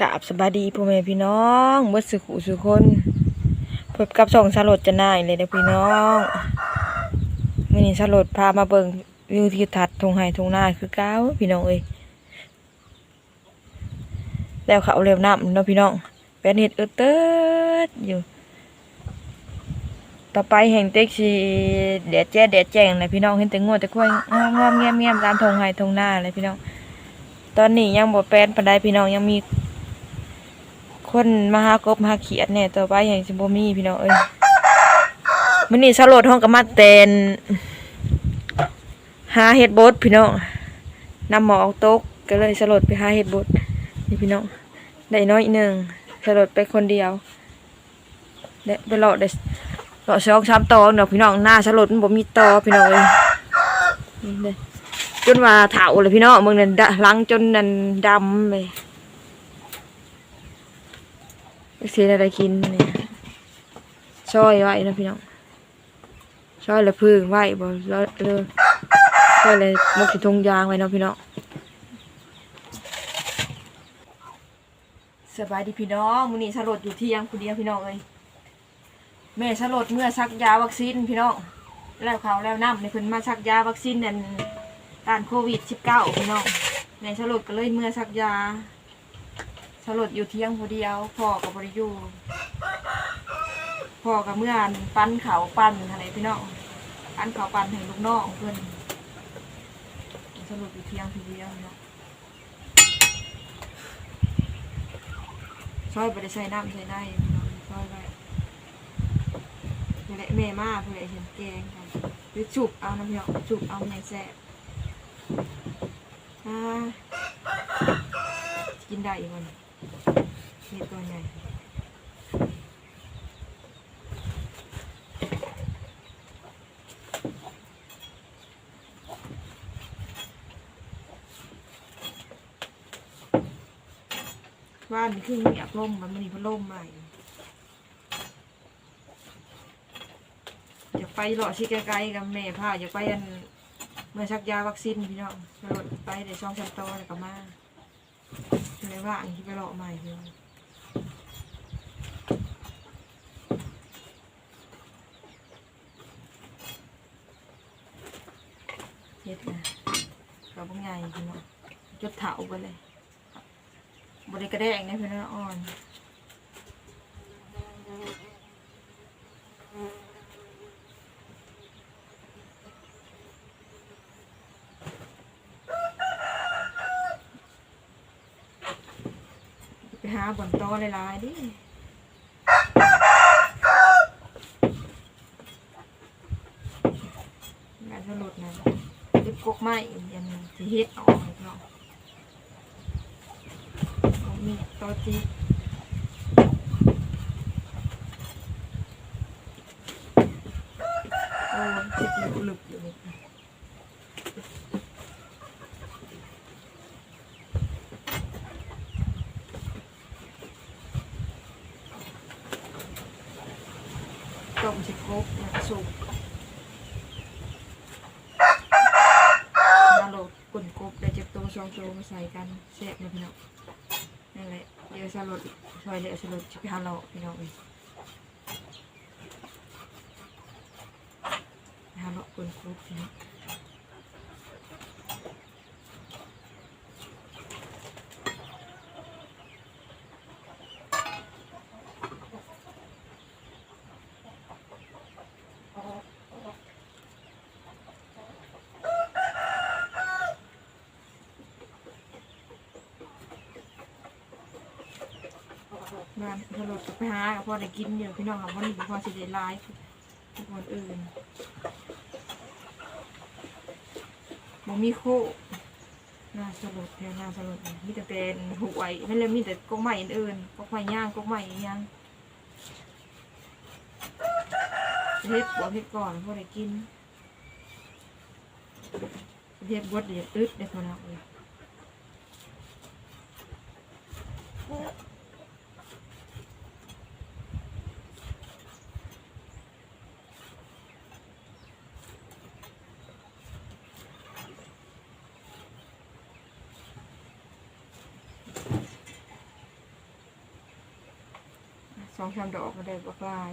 กราบสบายดีพ่อแม่พี่น้องเมื่อสุขสุคนพบกับส่องสลดจะน่ายเลยนะพี่น้องมื่อนี้สลดพามาเบิ่งวิวทิวทัศน์ทงไห้ทงนาคือเก้าพี่น้องเอ้ยแล้วเขาเร็วน้ำเนาะพี่น้องเป็นเห็ดเออเติดอยู่ ต่อไปแห่งเต็กสีแดดแจ้แดดแจ้งเลยพี่น้องเห็นแต่งวดแต่ค่อยงามงามเงียบเงียบตามทงไห้ทงนาเลยพี่น้อง ตอนนี้ยังบ่แปลนปานใดพี่น้องยังมี คนมาหากบมาหาเขียดเนี่ยต่อไปอย่างสิบ่มีพี่น้องเอ้ยมื้อนี้สลดห้องก็มาเตนหาเฮ็ดบดพี่น้องนำหมอออกตกก็เลยสลดไปหาเฮ็ดบดนี่พี่น้องได้น้อยหนึ่งสลดไปคนเดียวได้ไปเลาะได้เลาะสองสามตอเนาะพี่น้องหน้าสลดมันบ่มีตอพี่น้องเอ้ยจนว่าเฒ่าเลยพี่น้องมึงนั่นดะหลังจนนั่นดำเลย เสียอะไรกินเนี่ยซอยไว้นะพี่น้องซอยละพึ่งไว้บ่แล้วเลยซอยเลยมกสิทงยางไว้เนาะพี่น้องสบายดีพี่น้องมื้อนี้สลดอยู่ที่ยังผู้เดียวพี่น้องเอ้ยแม่สลดเมื่อซักยาวัคซีนพี่น้องแล้วเขาแล้วน้ำในเพิ่นมาซักยาวัคซีนนั่นต้านโควิด 19 พี่น้องแม่สลดก็เลยเมื่อซักยา ลดอยู่เที่ยงผู้เดียวพ่อกับบริยูพ่อกับเมื่อนปั้นเขาปั้นอะไรพี่น้องปั้นเขาปั้นให้ลูกน้องเพื่อนสลดอยู่เที่ยงผู้เดียวเนาะซอยไปได้ใส่น้ำใส่ได้พี่น้องซอยไปนี่แหละแม่มาเพื่อเห็นแกงกันหรือจุบเอาน้ำพี่น้องจุบเอาในแซ่บกินได้อีกวัน เห็ดตัวใหญ่ว่านนี่คือมีอับลมมันมันมีพัดลมใหม่อยากไปหล่อชิไกลๆกับแม่พาอยากไปอันเมื่อชักยาวัคซีนพี่น้องรถไปเดี๋ยวช่องชันโตแล้วก็มา ในว่าอันที่ไปหล่อใหม่เลยเฮ็ดนะก็บ่ง่ายพี่น้องจดเถาไปเลยบ่ได้กระแดงเนี่ยพี่น้องอ่อนไปหา บ่อนตอหลายๆดิงานสลดนะลิบกกไม้ยันสิเฮ็ดออกเนาะก็มีตอจีโอ้จิตอยู่ลึกอยู่นี่ต้มสิกบแล้วก็สุก มาโหลดกลุ่นกบได้เจ็บตัว สองตัวมาใส่กันแซ่บเลยพี่น้องนั่นแหละเดี๋ยวสลดซอยเดี๋ยวสลดจะไปหาเราพี่น้องเลยไปหาเราคนครบพี่น้อง บ้านสลดก็ไปหาพอได้กินเดี๋ยวพี่น้องค่ะวันนี้พอสิได้ไลฟ์ทุกคนอื่นบ่มีโคน่าสลดแค่น่าสลดมีแต่เป็นหวยไม่เลยมีแต่กกใหม่อื่นๆกกใหม่ย่างกกใหม่ย่างเฮ็ดบัวเฮ็ดก่อนพอได้กินเฮ็ดบดเดี๋ยวอึดเดี๋ยวคนเอาเลย สองสามดอกก็ได้บักลาย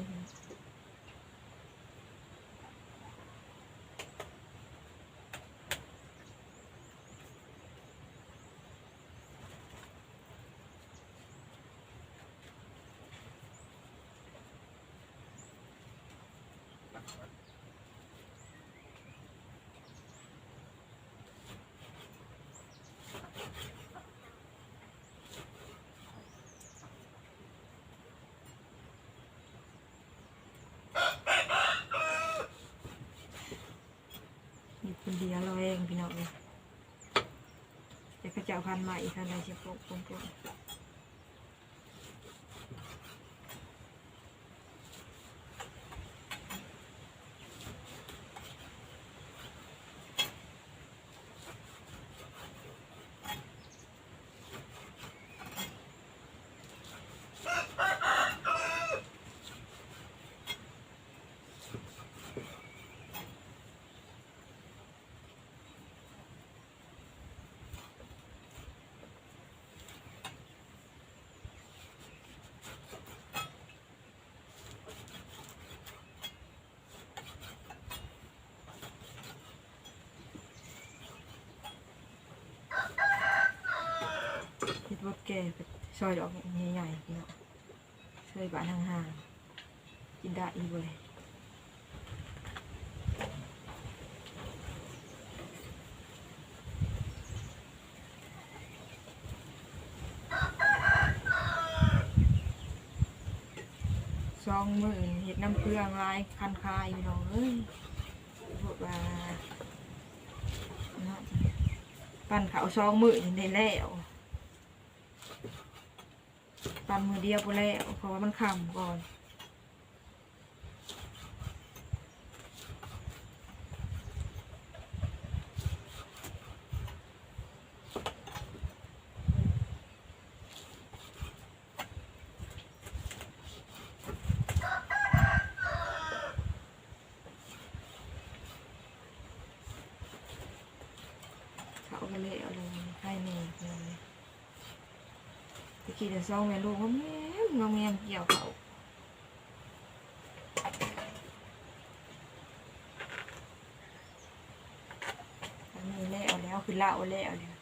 มีคนเดียวเราเองพี่น้องเลยเดี๋ยวก็จะเอาพันธุ์ใหม่ค่ะไรเชียวโปกปกโปก คิดว่าแกไปซอยดอกใหญ่ๆพี่น้องซอยบ้านห่างๆกินได้อีกเลยซองมือเห็ดน้ำเกลืองลายคันคายพี่น้องเอ้ยพวกว่าเนาะปั่นเขาวซองมือนี่ได้แล้ว ตอนมือเดียวไปแล้วเพราะว่ามันขำก่อน เขาก็เลยเอาเลยให้เมย์เลย ขี่เดือดซ่องแม่ลูกว่าแม่น้องแม่เกี่ยวเขาอันนี้แล้วแล้วคือเล่าแล้วเนี่ย